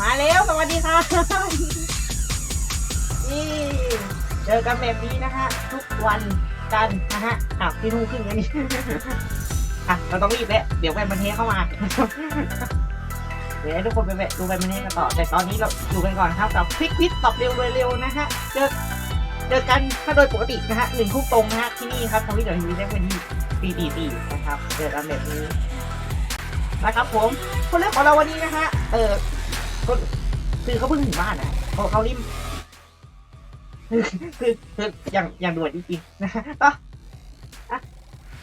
มาแล้วสวัสดีค่ะนี่เจอกันแบบนี้นะฮะทุกวันจันนะฮะอ้าวพี่ทุ่งขึ้นกันนี่อะเราต้องรีบแล้วเดี๋ยวแวนมันเทเข้ามาเดี๋ยวให้ทุกคนไปแวะดูแวนมันเทกันต่อ แต่ตอนนี้เราดูกันก่อนครับกับคลิกวิทตอบเร็วเร็วนะฮะเจอเจอกันถ้าโดยปกตินะฮะหนึ่งทุ่มตรงนะฮะที่นี่ครับทวิตเตอร์ทีวีได้วันที่ปีตีตีนะครับเจอกันแบบนี้นะครับผมคนแรกของเราวันนี้นะฮะเออ คนคือเขาเพิ่งถึงบ้านนะเขาเขาริมคือคือคืออย่างอย่างด่วนจริงๆนะฮะอะอะ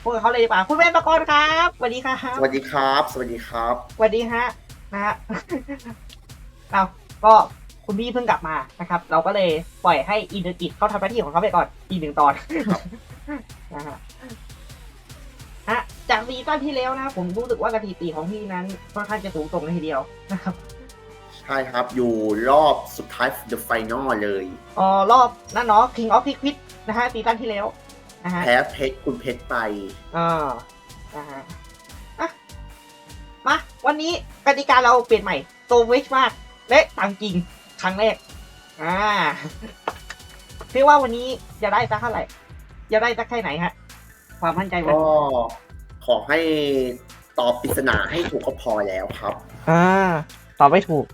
พวกบเขาเลยดีกว่าคุณเวนประกรณ์ครับสวัสดีครับสวัสดีครับ สวัสดีครับ สวัสดีฮะนะฮะเราก็คุณพี่เพิ่งกลับมานะครับ เราก็เลยปล่อยให้อินเดอร์กิจเขาทำหน้าที่ของเขาไปก่อนอีกหนึ่งตอนนะฮะฮะจากซีซั่นที่แล้วนะ ผมรู้สึกว่าสถิติของพี่นั้นค่อนข้างจะสูงส่งเลยทีเดียวนะครับ ใช่ครับอยู่รอบสุดท้าย The Final เลย อ๋อรอบนั่นเนาะ King of Pick Quiz นะฮะซีซั่นที่แล้วนะฮะแพ้เพชรคุณเพชรไปอ่านะฮะอะมาวันนี้กติกาเราเปลี่ยนใหม่โตเวชมาก และตังจริงครั้งแรก อ่าพี่ว่าวันนี้จะได้สักเท่าไหร่ จะได้สักแค่ไหนฮะ ความมั่นใจวันก็ขอให้ตอบปริศนาให้ถูกก็พอแล้วครับ อ่า ตอบไม่ถูก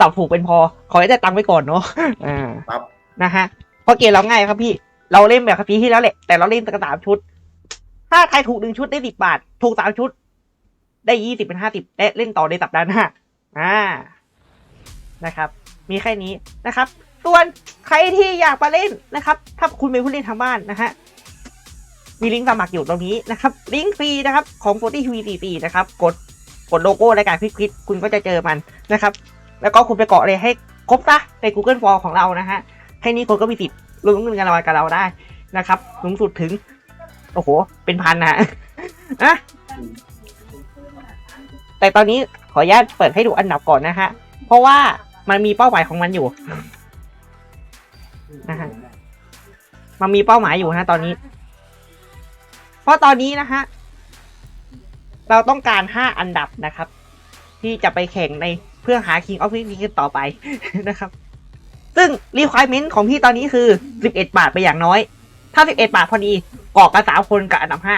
ตอบถูกเป็นพอ ขอให้ได้ตังค์ไว้ก่อนเนาะอ่าครับ นะฮะเพราะเกมเราง่ายครับพี่ เราเล่นแบบคปีที่แล้วแหละ แต่เราเล่นกันสามชุด ถ้าใครถูกหนึ่งชุดได้สิบบาท ถูกสามชุด ได้ยี่สิบเป็นห้าสิบและเล่นต่อในสัปดาห์หน้า อ่า นะครับ มีแค่นี้นะครับ ส่วนใครที่อยากมาเล่นนะครับ ถ้าคุณเป็นผู้เล่นทางบ้านนะฮะมีลิงก์สมัครอยู่ตรงนี้นะครับ ลิงก์ฟรีนะครับ ของ40 TV 44นะครับ กด กดโลโก้รายการคลิกคุณก็จะเจอมันนะครับ แล้วก็คุณไปเกาะเลยให้ครบซะใน Google Form ของเรานะฮะแค่นี้คนก็มีสิทธิ์ลงเงินกันรางวัลกับเราได้นะครับสูงสุดถึง โอ้โห เป็นพันนะอะแต่ตอนนี้ขออนุญาตเปิดให้ดูอันดับก่อนนะฮะ เพราะว่ามันมีเป้าหมายของมันอยู่นะฮะมันมีเป้าหมายอยู่นะตอนนี้ เพราะตอนนี้นะฮะ เราต้องการห้าอันดับนะครับ ที่จะไปแข่งในเพื่อหา King of King ต่อไปนะครับ ซึ่ง requirement ของพี่ตอนนี้คือ 11 บาทไปอย่างน้อย ถ้า 11 บาทพอดีกรอกกันสามคนกับอันดับห้า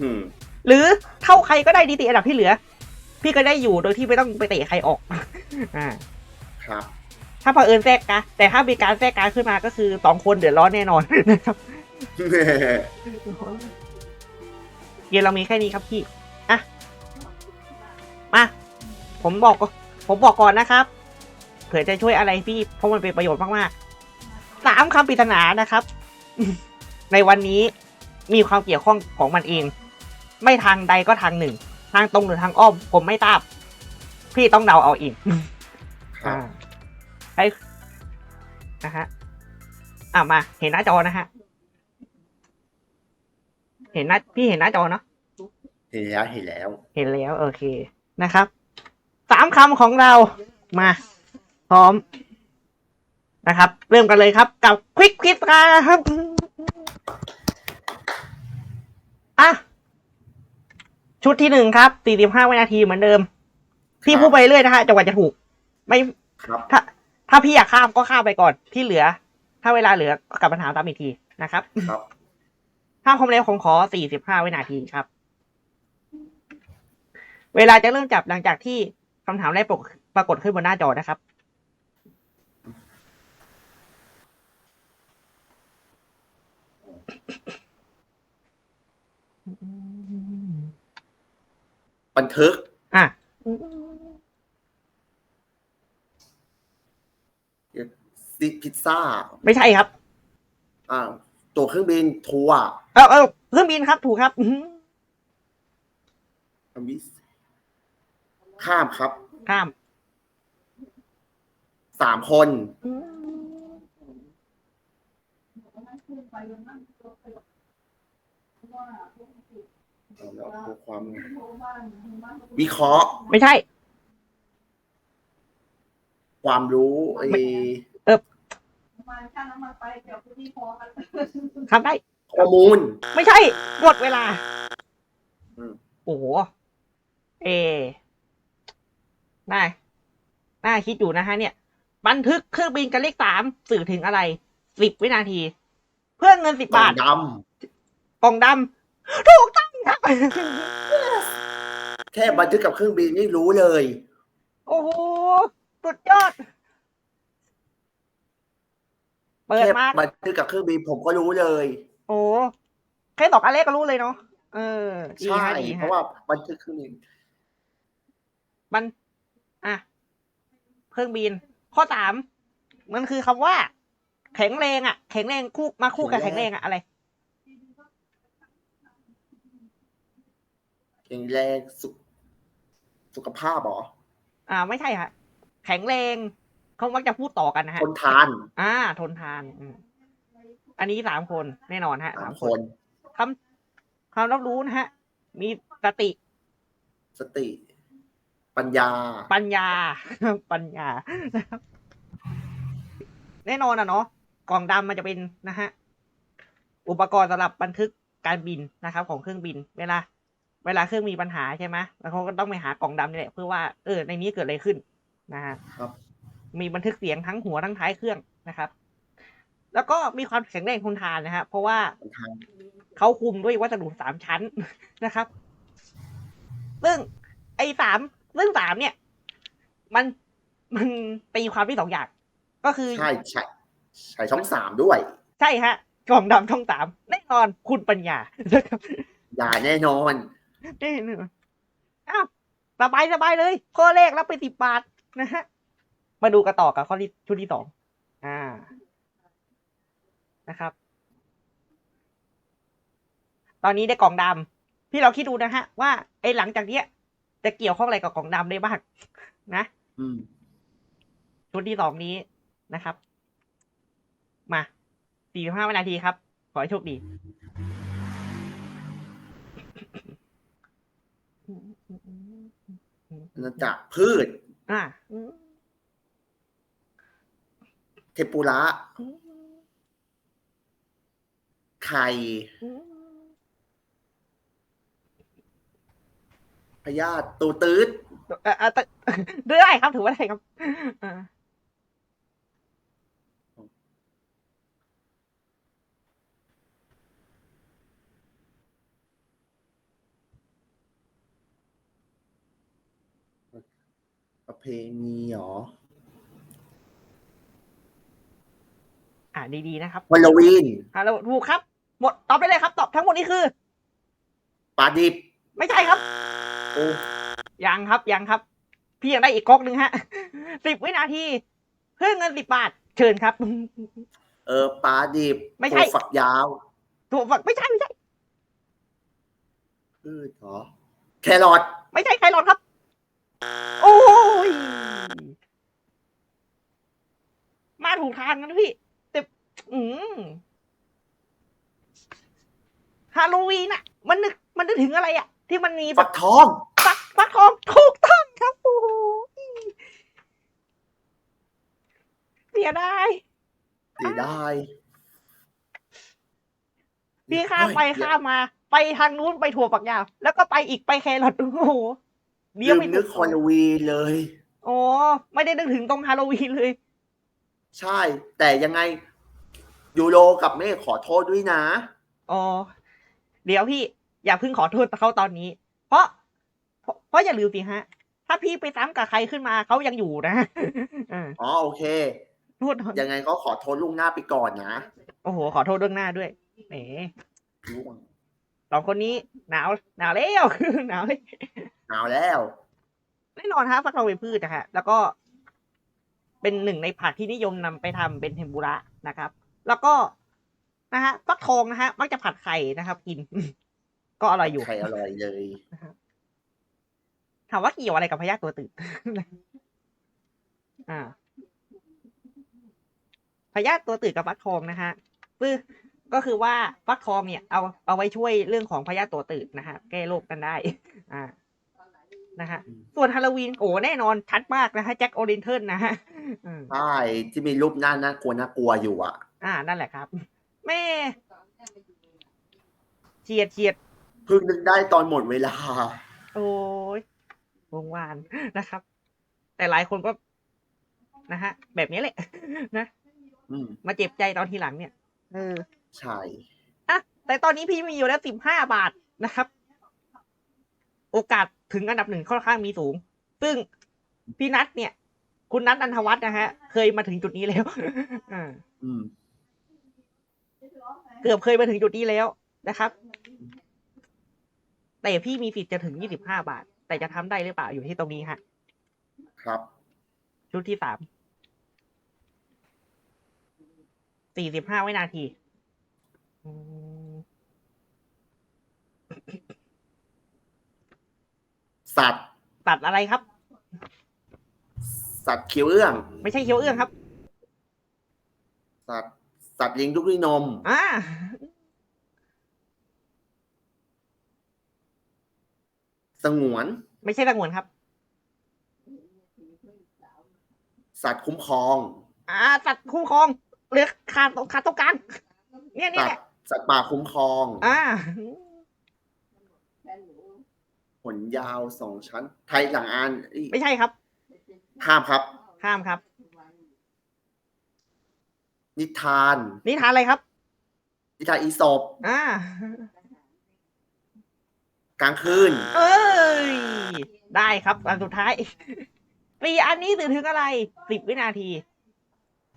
อืมหรือเท่าใครก็ได้ดีตีอันดับที่เหลือ พี่ก็ได้อยู่โดยที่ไม่ต้องไปเตะใครออก อ่า ครับ ถ้าเผอิญแทรกกะแต่ถ้ามีการแทรกการขึ้นมาก็คือสองคนเดือดร้อนแน่นอนนะครับ เกมเรามีแค่นี้ครับพี่อะมาผมบอกก่อนผมบอกก่อนนะครับ เผื่อจะช่วยอะไรพี่เพราะมันเป็นประโยชน์มากๆสามคำปริศนานะครับ ในวันนี้มีความเกี่ยวข้องของมันเอง ไม่ทางใดก็ทางหนึ่ง ทางตรงหรือทางอ้อม ผมไม่ทราบ พี่ต้องเดาเอาเองครับอ่าใช่นะฮะอ่ามาเห็นหน้าจอนะฮะ เห็นหน้าพี่เห็นหน้าจอเนาะเห็นแล้วเห็นแล้ว เห็นแล้ว โอเคนะครับสามคำของเรามา พร้อม นะครับ เริ่มกันเลยครับ กับควิกควิดครับอะชุดที่หนึ่งครับสี่สิบห้าวินาทีเหมือนเดิม พี่ครับพูดไปเรื่อยนะฮะจังหวะจะถูก ไม่ครับ ถ้า ถ้าพี่อยากข้ามก็ข้ามไปก่อนที่เหลือ ถ้าเวลาเหลือก็กลับมาถามตามอีกทีนะครับ ครับ ถ้าความเร็วของขอ 45 วินาทีครับ เวลาจะเริ่มจับหลังจากที่คำถามแรกปรากฏปรากฏขึ้นบนหน้าจอนะครับบันทึก อะซิพิซซ่า ไม่ใช่ครับอ่า ตัวเครื่องบินทัวร์เออเออเครื่องบินครับถูกครับอื้อหืออมิสข้ามครับข้ามสามคนแล้วดูความวิเคราะห์ ไม่ใช่ ความรู้ไอ้ ครับได้ข้อมูล ไม่ใช่หมดเวลาอืม โอ้โหเอน่าน่าคิดอยู่นะฮะ เนี่ย บันทึกเครื่องบินกันเลขสามสื่อถึงอะไรสิบวินาที เพื่อเงินสิบบาทดกล่องดำถูกต้องครับำแค่บันทึกกับเครื่องบินนี่รู้เลย โอ้โห สุดยอด เปิดแค่มาบันทึกกับเครื่องบินผมก็รู้เลย โอ้แค่ตอกอันแรกก็รู้เลยเนาะเออดีใช่ฮะดีเพฮะราะว่าบันทึกเครื่องบินมัน อะ เครื่องบิน ข้อสามมันคือคำว่า แข็งแรงอะ แข็งแรงคู่มาคู่กับแข็งแรงอะอะไร แข็งแรงสุขสุขภาพเหรออ่า ไม่ใช่ฮะแข็งแรง เขามักจะพูดต่อกันนะฮะทนทาน อ่า ทนทานอืมอันนี้สามคนแน่นอนฮะสาสามมคคนนคำคำรับรู้นะฮะ มีสติ สติ ปัญญา ปัญญา ปัญญานะครับแน่นอนอะเนาะกล่องดำมันจะเป็นนะฮะ อุปกรณ์สำหรับบันทึกการบินนะครับ ของเครื่องบิน เวลา เวลาเครื่องมีปัญหาใช่ไหมแล้วเขาก็ต้องไปหากล่องดำนี่แหละเพื่อว่าเออในนี้เกิดอะไรขึ้นนะฮะครับ มีบันทึกเสียงทั้งหัวทั้งท้ายเครื่องนะครับ แล้วก็มีความแข็งแรงทนทานนะฮะเพราะว่าทนทานเขาคุมด้วยวัสดุสามชั้นนะครับ ซึ่งไอ้สามซึ่งสามเนี่ย มันมันตีความที่สองอย่าง ก็คือใช่ใช่ใช่ช่องสามด้วย ใช่ฮะกล่องดำช่องสามแน่นอนคุณปัญญานะครับอย่าแน่นอนแน่นอนอ้าวสบายสบายเลย ข้อแรกรับไปสิบบาทนะฮะ มาดูกันต่อกับข้อที่ชุดที่สองอ่านะครับ ตอนนี้ได้กล่องดำพี่เราคิดดูนะฮะ ว่าไอ้หลังจากเนี้ย จะเกี่ยวข้องอะไรกับกล่องดำได้บ้างนะอืมชุดที่สองนี้นะครับ มาสี่สิบห้าวินาทีครับ ขอให้โชคดีอาณาจักรพืช อ่าเทม ปุระไข่พยาธิตูตืดเอ่อเอ่อแต่ได้ครับถือว่าได้ครับอ่าประเพณีเหรอ อ่าดีๆนะครับฮาโลวีนฮัลโหลถูกครับ หมดตอบได้เลยครับ ตอบทั้งหมดนี้คือปลาดิบไม่ใช่ครับโอ้ยังครับยังครับ พี่ยังได้อีกก๊อกหนึ่งฮะสิบวินาทีเพื่อเงินสิบบาท เชิญครับ เออปลาดิบไม่ใช่ ถั่วฝักยาวถูกฝักไม่ใช่ไม่ใช่ พืชเหรอแครอทไม่ใช่ใครหรอกครับ โอ้ย มาถูกทางนะพี่แต่ อืมฮาโลวีนอะมันนึกมันนึกถึงอะไรอะที่มันมีแบฟับกทองฟักฟักทองถูกต้องครับโอ้โหเสียดายเสียดายพี่ข้ามไปเฮ้ยข้ามมา ไปทางนู้นไปถั่วฝักยาว แล้วก็ไปอีกไปแครอทโอ้โหเดี๋ลืยวมไม่นึกฮาโลวีนเลย โอ้ไม่ได้นึกถึงตรงฮาโลวีนเลย ใช่ แต่ยังไง ยูโรกับเมฆขอโทษด้วยนะ อ๋อ เดี๋ยวพี่อย่าเพิ่งขอโทษเขาตอนนี้ เพราะ เพราะเพราะอย่าลืมสิฮะ ถ้าพี่ไปซ้ำกับใครขึ้นมาเขายังอยู่นะอ่าอ๋อโอเคโทษยังไงก็ขอโทษลุงหน้าไปก่อนนะโอ้โห ขอโทษเรื่องหน้าด้วยแหมล่วงสองคนนี้หนาวหนาวแล้วหนาวเลยหนาวแล้วแน่นอนฮะฟักทองเป็นพืชนะฮะแล้วก็เป็นหนึ่งในผักที่นิยมนำไปทำเป็นเทมปุระนะครับ แล้วก็นะฮะฟักทองนะฮะมักจะผัดไข่นะครับ กิน ก็อร่อยอยู่ใครอร่อยเลยถามว่าเกี่ยวอะไรกับพยาธิตัวตื่นอ่าพยาธิตัวตื่นกับฟักทองนะฮะคือก็คือว่าฟักทองเนี่ยเอาเอาไว้ช่วยเรื่องของพยาธิตัวตื่นนะฮะแก้โรคกันได้ อ่านะฮะอืมส่วนฮาโลวีนโอ้แน่นอนชัดมากนะฮะแจ็คโอเรนเทิลนะฮะอืมใช่ที่มีรูปหน้าน่ากลัวน่ากลัวอยู่อะ อ่า นั่นแหละครับ แม่เฉียดเฉียดเพิ่งนึกได้ตอนหมดเวลา โอ้ยวงวานนะครับ แต่หลายคนก็นะฮะ แบบนี้แหละ นะอืมมาเจ็บใจตอนทีหลังเนี่ย เออ ใช่ อะ แต่ตอนนี้พี่มีอยู่แล้วสิบห้าบาทนะครับ โอกาสถึงอันดับหนึ่งค่อนข้างมีสูง ซึ่งพี่นัทเนี่ย คุณนัทนันทวัฒน์นะฮะ เคยมาถึงจุดนี้แล้วอ่าอืม เกือบเคยมาถึงจุดนี้แล้วนะครับ แต่พี่มีสิทธิ์จะถึงยี่สิบห้าบาท แต่จะทำได้หรือเปล่าอยู่ที่ตรงนี้ฮะ ครับ ชุดที่สาม สี่สิบห้าวินาทีอืมสัตว์ตัดอะไรครับ สัตว์เคี้ยวเอื้อง ไม่ใช่เคี้ยวเอื้องครับ สัตว์ สัตว์เลี้ยงลูกด้วยนม อ่าสงวน ไม่ใช่ตะงวนครับ สัตว์คุ้มครอง อ่าสัตว์คุ้มครองเหลือขาดตรงขาดตรงกลางเนี่ยเนี่สัยตเนี่ยว์สัตว์ป่าคุ้มครอง อ่า ขนยาวสองชั้น ไทยหลังอานเอ้ยไม่ใช่ครับ ห้ามครับข้ามครับ นิทานนี่ทานอะไรครับ นิทานอีสปอ่ากลางคืน เอ้ย ได้ครับ อันสุดท้ายปีอันนี้สื่อถึงอะไรสิบวินาที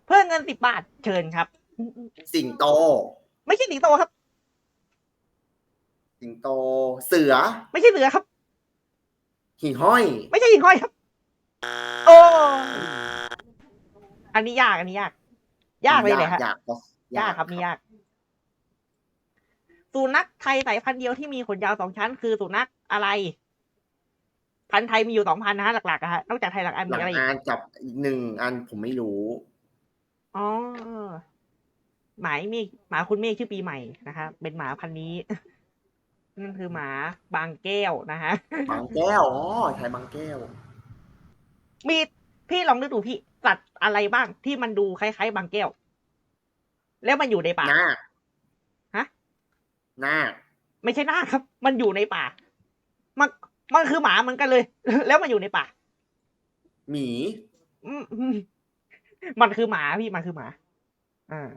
เพื่อเงินสิบบาทเชิญครับ สิงโต ไม่ใช่สิงโตครับ สิงโต เสือ ไม่ใช่เสือครับ หิ่งห้อย ไม่ใช่หิ่งห้อยครับ โอ้ อันนี้ยาก อันนี้ยาก ยากเลยแหละฮะยากยากครับนี่ยาก สุนัขไทยสายพันธุ์เดียวที่มีขนยาวสองชั้น คือสุนัขอะไร พันธุ์ไทยมีอยู่สองพันนะฮะหลักๆอะฮะนอกจากไทยหลักอันหลัมีงอะไรอีกอานกับอีกหนึ่งอันผมไม่รู้ อ๋อหมายเมฆหมาคุณเมฆชื่อปีใหม่นะคะเป็นหมาพันธุ์นี้ นั่นคือหมาบางแก้วนะฮะบางแก้ว อ๋อไทยบางแก้ว มีพี่ลองนึกดูพี่ สัตว์อะไรบ้างที่มันดูคล้ายๆบางแก้ว แล้วมันอยู่ในป่านาคฮะนาคไม่ใช่หน้าคครับ มันอยู่ในป่า มันมันคือหมาเหมือนกันเลย แล้วมันอยู่ในป่า หมีอืมอืมมันคือหมาพี่มันคือหมา อ่า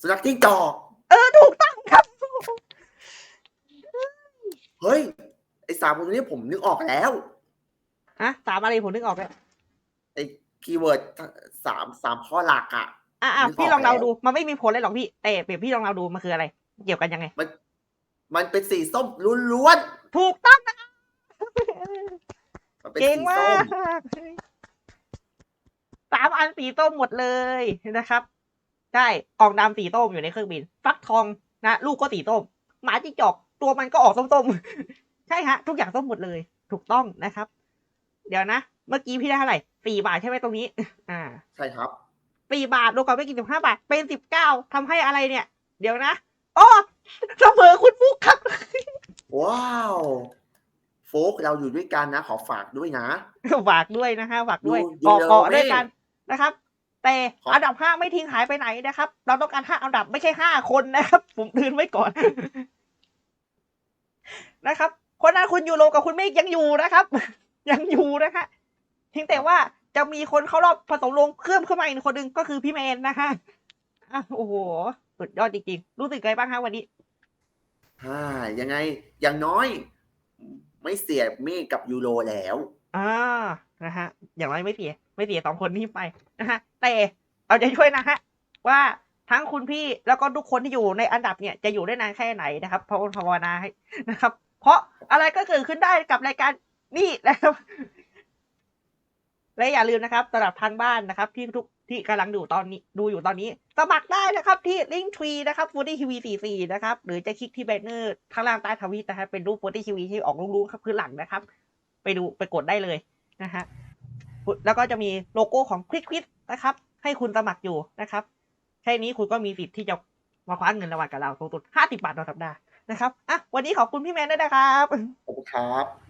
สุนัขจิ้งจอก เออถูกต้องครับ เฮ้ย ไอสามคนนี้ผมนึกออกแล้ว ฮะสามอะไรผมนึกออกแล้ว ไอคีย์เวิร์ดสามสามข้อหลักอะอะอะนึกออกพี่ลองเดาแล้วดูมันไม่มีผลเลยหรอกพี่แต่เปรียบพี่ลองเดาดูมันคืออะไร เกี่ยวกันยังไง มัน มันเป็นสีส้มล้วนถูกต้องนะๆมันเป็นเก่งสีมาส้ม กสามอันสีส้มหมดเลยนะครับใช่กล่องดำสีส้มอยู่ในเครื่องบิน ฟักทองนะลูกก็สีส้มหมาจิ้งจอกตัวมันก็ออกส้มๆ ใช่ฮะ ทุกอย่างส้มหมดเลย ถูกต้องนะครับ เดี๋ยวนะ เมื่อกี้พี่ได้เท่าไหร่สี่บาทใช่ไหมตรงนี้ อ่า ใช่ครับสี่บาทรวมกับไม่กี่สิบห้าบาท เป็นสิบเก้าทำให้อะไรเนี่ย เดี๋ยวนะอ๋อเสมอคุณฟุกครับ ว้าวโฟกเราอยู่ด้วยกันนะ ขอฝากด้วยนะ ฝากด้วยนะฮะฝากด้วยอยู่เกาะอยู่เกาะด้วยเร็วกันนะครับแต่ครับอันดับห้าไม่ทิ้งหายไปไหนนะครับ เราต้องการห้าอันดับไม่ใช่ห้าคนนะครับ ผมทืนไว้ก่อน นะครับ คนนั้นคุณยูโรกับคุณเมฆยังอยู่นะครับ ยังอยู่นะฮะ เพียงแต่ว่าจะมีคนเข้ารอบผสมลงเครื่องขึ้นมาอีกคนหนึ่งก็คือพี่แมนนะฮะอะโอ้โหสุดยอดจริงๆ รู้สึกไงบ้างฮะวันนี้ฮ่ายังไง อย่างน้อย ไม่เสียเมฆกับยูโรแล้ว อ่านะฮะ อย่างไรไม่เสีย ไม่เสียสองคนนี้ไปนะฮะ แต่เราจะช่วยนะฮะ ว่าทั้งคุณพี่แล้วก็ทุกคนที่อยู่ในอันดับเนี่ยจะอยู่ได้นานแค่ไหนนะครับภาวนาภาวนาให้นะครับ เพราะอะไรก็เกิดขึ้นได้กับรายการนี่นะครับ และอย่าลืมนะครับสำหรับทางบ้านนะครับ ที่ทุกที่กำลังดูตอนนี้ดูอยู่ตอนนี้ สมัครได้นะครับที่ลิงก์ทรีนะครับฟูดี้ทีวีสี่สี่นะครับ หรือจะคลิกที่แบนเนอร์ข้างล่างใต้ทวีตนะครับเป็นรูปฟูดี้ทีวีที่ออกลูกๆครับคือหลังนะครับ ไปดูไปกดได้เลยนะฮะแล้วก็จะมีโลโก้ของคลิกควิดนะครับ ให้คุณสมัครอยู่นะครับแค่นี้คุณก็มีสิทธิ์ที่จะมาคว้าเงินรางวัลกับเราสูงสุด50บาทต่อสัปดาห์นะครับอะวันนี้ขอบคุณพี่แมนด้วยนะครับขอบคุณครับ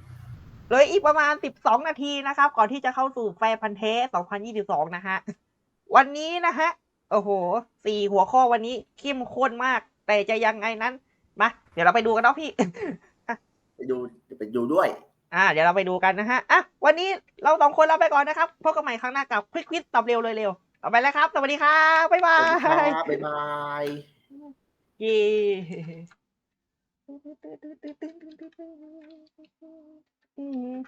เหลยอีกประมาณ 12 นาทีนะครับ ก่อนที่จะเข้าสู่แฟร์พันธ์เทส2022 นะฮะ วันนี้นะฮะ โอ้โหสี่หัวข้อวันนี้เข้มข้นมาก แต่จะยังไงนั้น มา เดี๋ยวเราไปดูกันเนาะพี่ ไปดูไปดูด้วย อ่า เดี๋ยวเราไปดูกันนะฮะ อะ วันนี้เราสองคนลาไปก่อนนะครับ พบกันใหม่ครั้งหน้ากับควิกควิดตอบเร็วเลยเร็วต่อไปแล้วครับ สวัสดีครับ บ๊ายบาสวัสดียครับบ๊ายบายเย้ Mm-hmm.